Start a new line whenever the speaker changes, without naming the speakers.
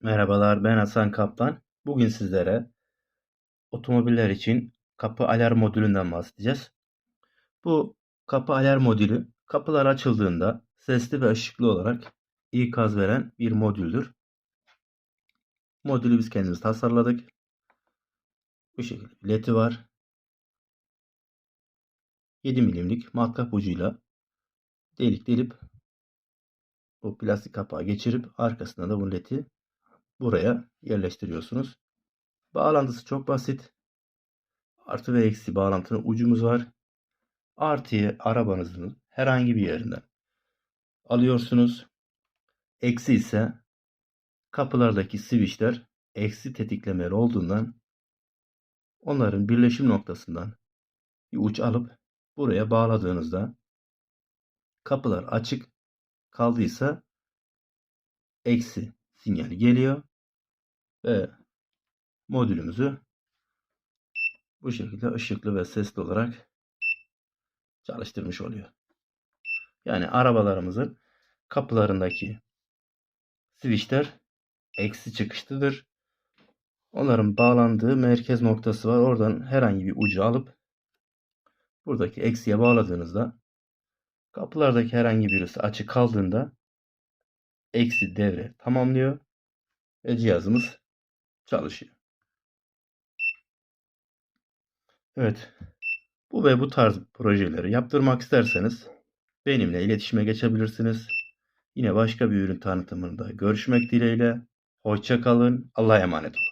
Merhabalar, ben Hasan Kaplan. Bugün sizlere otomobiller için kapı alarm modülünden bahsedeceğiz. Bu kapı alarm modülü kapılar açıldığında sesli ve ışıklı olarak ikaz veren bir modüldür. Modülü biz kendimiz tasarladık. Bu şekilde ledi var. 7 milimlik matkap ucuyla delik delip bu plastik kapağı geçirip arkasına da bu ledi buraya yerleştiriyorsunuz. Bağlantısı çok basit. Artı ve eksi bağlantının ucumuz var. Artıyı arabanızın herhangi bir yerinden alıyorsunuz. Eksi ise kapılardaki switchler eksi tetiklemeli olduğundan onların birleşim noktasından bir uç alıp buraya bağladığınızda kapılar açık kaldıysa eksi sinyali geliyor ve modülümüzü bu şekilde ışıklı ve sesli olarak çalıştırmış oluyor. Yani arabalarımızın kapılarındaki switchler eksi çıkışlıdır. Onların bağlandığı merkez noktası var. Oradan herhangi bir ucu alıp buradaki eksiye bağladığınızda kapılardaki herhangi birisi açık kaldığında eksi devre tamamlıyor ve cihazımız çalışıyor. Evet. Bu ve bu tarz projeleri yaptırmak isterseniz benimle iletişime geçebilirsiniz. Yine başka bir ürün tanıtımında görüşmek dileğiyle. Hoşça kalın. Allah'a emanet olun.